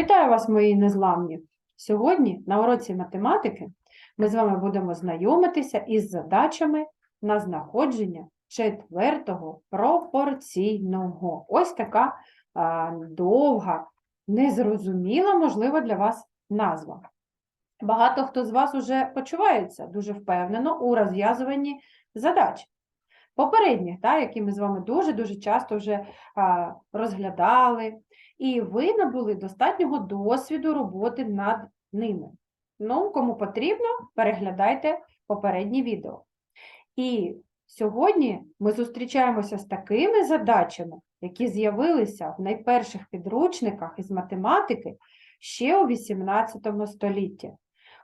Вітаю вас, мої незламні! Сьогодні на уроці математики ми з вами будемо знайомитися із задачами на знаходження четвертого пропорційного. Ось така а, довга, незрозуміла, можливо, для вас назва. Багато хто з вас уже почувається дуже впевнено у розв'язуванні задач. Попередніх, та, які ми з вами дуже-дуже часто вже а, розглядали, і ви набули достатнього досвіду роботи над ними. Ну, кому потрібно, переглядайте попередні відео. І сьогодні ми зустрічаємося з такими задачами, які з'явилися в найперших підручниках із математики ще у XVIII столітті.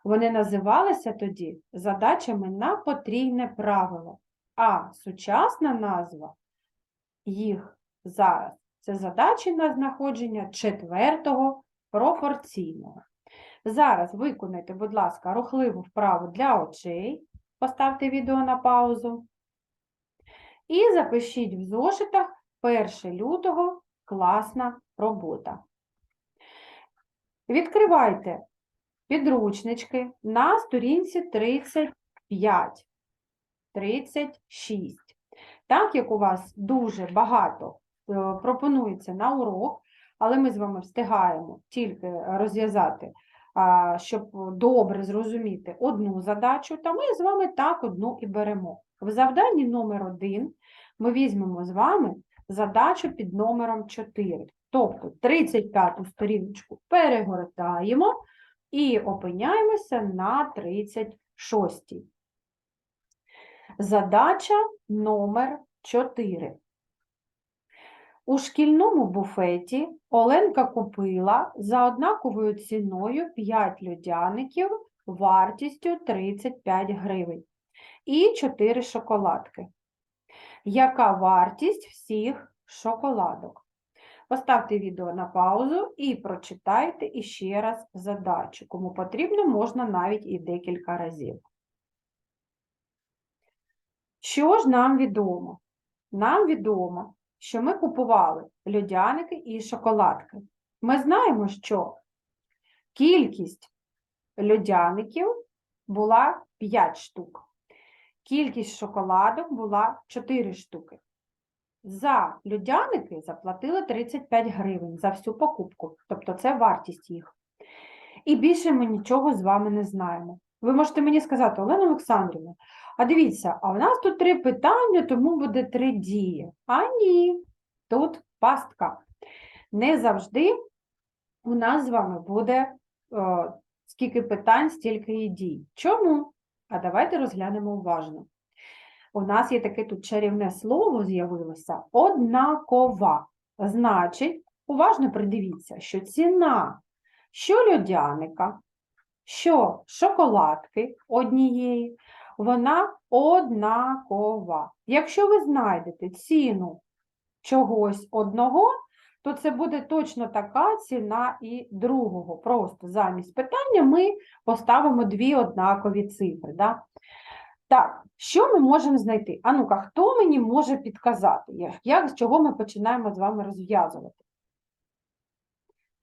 Вони називалися тоді задачами на потрійне правило, а сучасна назва їх зараз це задачі на знаходження четвертого пропорційного. Зараз виконайте, будь ласка, рухливу вправу для очей. Поставте відео на паузу. І запишіть в зошитах 1 лютого класна робота. Відкривайте підручнички на сторінці 35, 36. Так як у вас дуже багато е, пропонується на урок, але ми з вами встигаємо тільки розв'язати, щоб добре зрозуміти одну задачу, то ми з вами так одну і беремо. В завданні номер 1 ми візьмемо з вами задачу під номером 4. Тобто 35 сторіночку перегортаємо і опиняємося на 36. Задача номер 4. У шкільному буфеті Оленка купила за однаковою ціною 5 льодяників вартістю 35 гривень і 4 шоколадки. Яка вартість всіх шоколадок? Поставте відео на паузу і прочитайте іще раз задачу. Кому потрібно, можна навіть і декілька разів. Що ж нам відомо? Нам відомо, що ми купували льодяники і шоколадки. Ми знаємо, що кількість льодяників була 5 штук, кількість шоколадок була 4 штуки. За льодяники заплатили 35 гривень за всю покупку, тобто це вартість їх. І більше ми нічого з вами не знаємо. Ви можете мені сказати, Олена Олександрівна, а дивіться, а в нас тут три питання, тому буде три дії. А ні, тут пастка. Не завжди у нас з вами буде о, скільки питань, стільки і дій. Чому? А давайте розглянемо уважно. У нас є таке тут чарівне слово з'явилося однакова. Значить, уважно придивіться, що ціна що льодяника, що шоколадки однієї, вона однакова. Якщо ви знайдете ціну чогось одного, то це буде точно така ціна і другого. Просто замість питання ми поставимо дві однакові цифри. Да? Так, що ми можемо знайти? А ну-ка, хто мені може підказати, як, з чого ми починаємо з вами розв'язувати?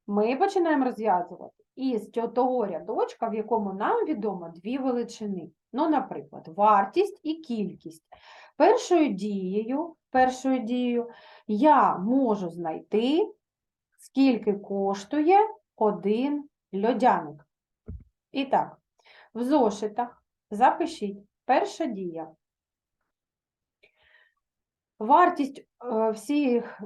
Ми починаємо розв'язувати із того рядочка, в якому нам відомо дві величини. Ну, наприклад, вартість і кількість. Першою дією, першою дією я можу знайти, скільки коштує один льодяник. І так, в зошитах запишіть перша дія. Вартість е, всіх е,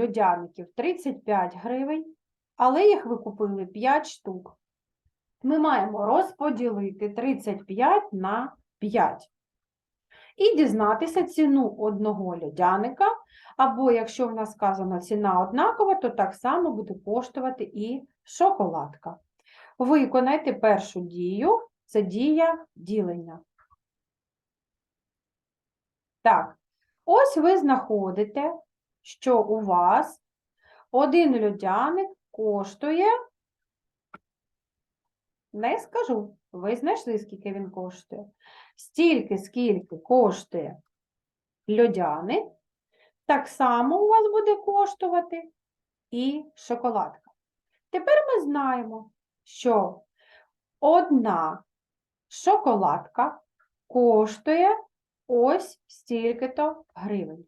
льодяників 35 гривень, але їх ви купили 5 штук ми маємо розподілити 35 на 5. І дізнатися ціну одного льодяника, або, якщо в нас сказано ціна однакова, то так само буде коштувати і шоколадка. Виконайте першу дію, це дія ділення. Так, ось ви знаходите, що у вас один льодяник коштує не скажу. Ви знайшли, скільки він коштує. Стільки, скільки коштує льодяник, так само у вас буде коштувати і шоколадка. Тепер ми знаємо, що одна шоколадка коштує ось стільки-то гривень.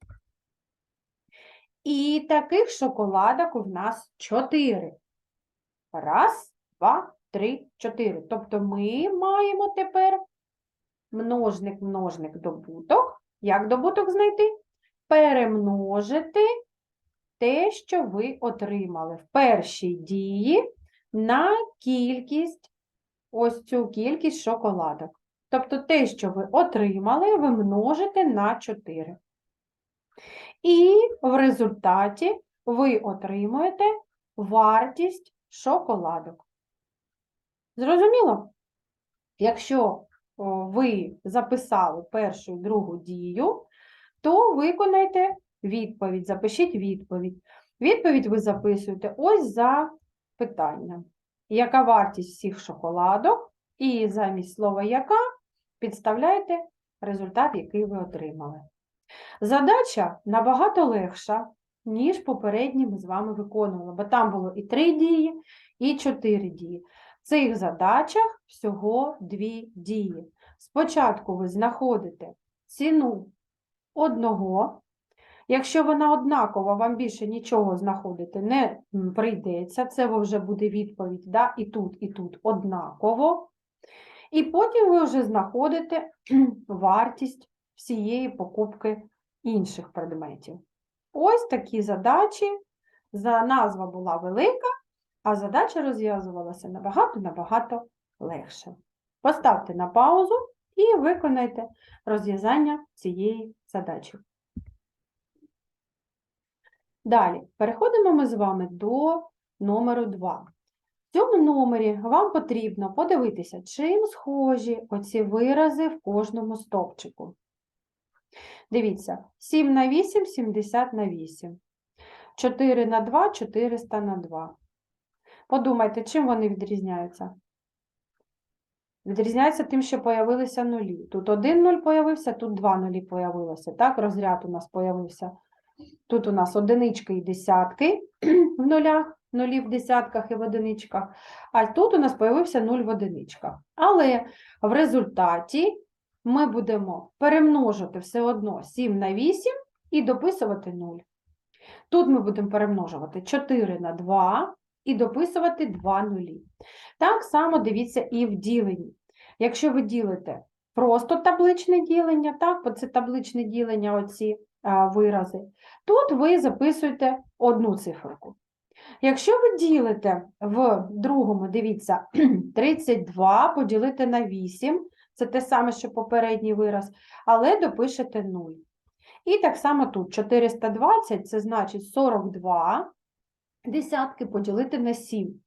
І таких шоколадок у нас 4. Раз, два, три, чотири. Тобто ми маємо тепер множник, множник, добуток. Як добуток знайти? Перемножити те, що ви отримали в першій дії на кількість, ось цю кількість шоколадок. Тобто те, що ви отримали, ви множите на 4. І в результаті ви отримуєте вартість шоколадок. Зрозуміло? Якщо ви записали першу і другу дію, то виконайте відповідь, запишіть відповідь. Відповідь ви записуєте ось за питанням. Яка вартість всіх шоколадок? І замість слова яка підставляєте результат, який ви отримали. Задача набагато легша, ніж попередні ми з вами виконували, бо там було і три дії, і чотири дії. В цих задачах всього дві дії. Спочатку ви знаходите ціну одного. Якщо вона однакова, вам більше нічого знаходити не прийдеться, це вже буде відповідь, да? і тут, і тут однаково. І потім ви вже знаходите вартість всієї покупки інших предметів. Ось такі задачі. За назва була велика, а задача розв'язувалася набагато-набагато легше. Поставте на паузу і виконайте розв'язання цієї задачі. Далі, переходимо ми з вами до номеру 2. В цьому номері вам потрібно подивитися, чим схожі оці вирази в кожному стовпчику. Дивіться, 7 на 8 – 70 на 8. 4 на 2 – 400 на 2. Подумайте, чим вони відрізняються? Відрізняються тим, що появилися нулі. Тут один нуль появився, тут два нулі появилося. Так, розряд у нас появився. Тут у нас одинички і десятки в нулях, нулі в десятках і в одиничках, а тут у нас появився нуль в одиничках. Але в результаті ми будемо перемножити все одно 7 на 8 і дописувати 0. Тут ми будемо перемножувати 4 на 2 і дописувати 2 нулі. Так само дивіться і в діленні. Якщо ви ділите просто табличне ділення, так, бо це табличне ділення, оці а, вирази, тут ви записуєте одну циферку. Якщо ви ділите в другому, дивіться, 32 поділити на 8, це те саме, що попередній вираз, але допишете 0. І так само тут 420 це значить 42 десятки поділити на 7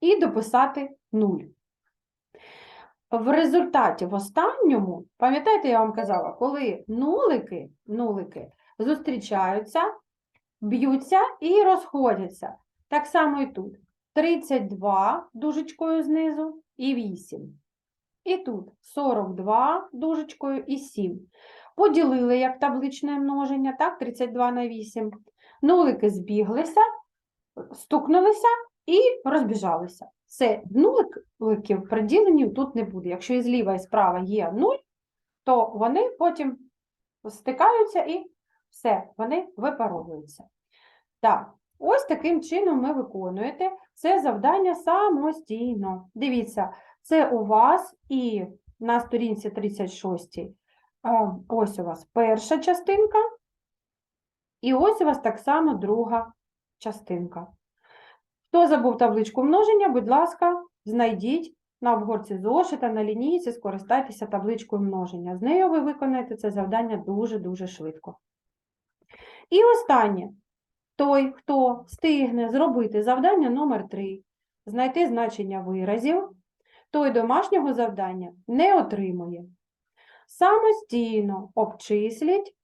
і дописати 0. В результаті в останньому, пам'ятаєте, я вам казала, коли нулики, нулики зустрічаються, б'ються і розходяться. Так само і тут. 32 дужечкою знизу і 8. І тут 42 дужечкою і 7. Поділили як табличне множення, так, 32 на 8. Нулики збіглися, стукнулися і розбіжалися. Все, нуликів при діленні тут не буде. Якщо і зліва, і справа є 0, то вони потім стикаються і все, вони випаровуються. Так, ось таким чином ми виконуєте це завдання самостійно. Дивіться, це у вас і на сторінці 36 ось у вас перша частинка, і ось у вас так само друга частинка. Хто забув табличку множення, будь ласка, знайдіть на обгорці зошита, на лінійці, скористайтеся табличкою множення. З нею ви виконаєте це завдання дуже-дуже швидко. І останнє. Той, хто встигне зробити завдання номер 3 знайти значення виразів, той домашнього завдання не отримує. Самостійно обчисліть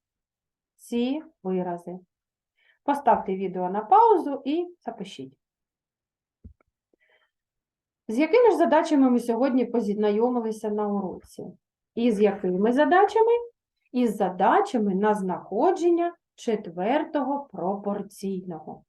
ці вирази. Поставте відео на паузу і запишіть. З якими ж задачами ми сьогодні познайомилися на уроці? І з якими задачами? Із задачами на знаходження четвертого пропорційного.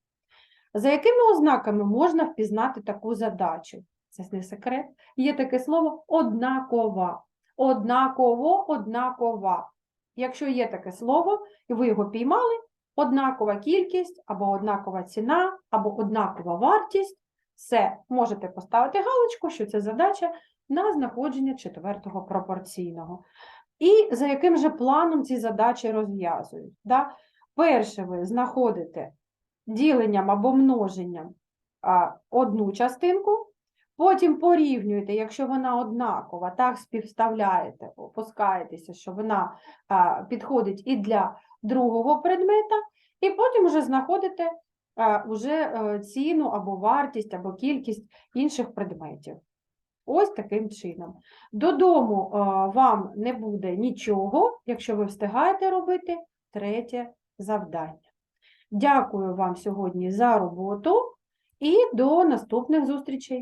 За якими ознаками можна впізнати таку задачу? Це не секрет. Є таке слово однакова. Однаково, однакова. Якщо є таке слово, і ви його піймали, однакова кількість, або однакова ціна, або однакова вартість, все, можете поставити галочку, що це задача на знаходження четвертого пропорційного. І за яким же планом ці задачі розв'язують? Да? Перше ви знаходите діленням або множенням одну частинку, потім порівнюєте, якщо вона однакова, так співставляєте, опускаєтеся, що вона підходить і для другого предмета, і потім вже знаходите а, уже е, ціну або вартість, або кількість інших предметів. Ось таким чином. Додому е, вам не буде нічого, якщо ви встигаєте робити третє завдання. Дякую вам сьогодні за роботу і до наступних зустрічей!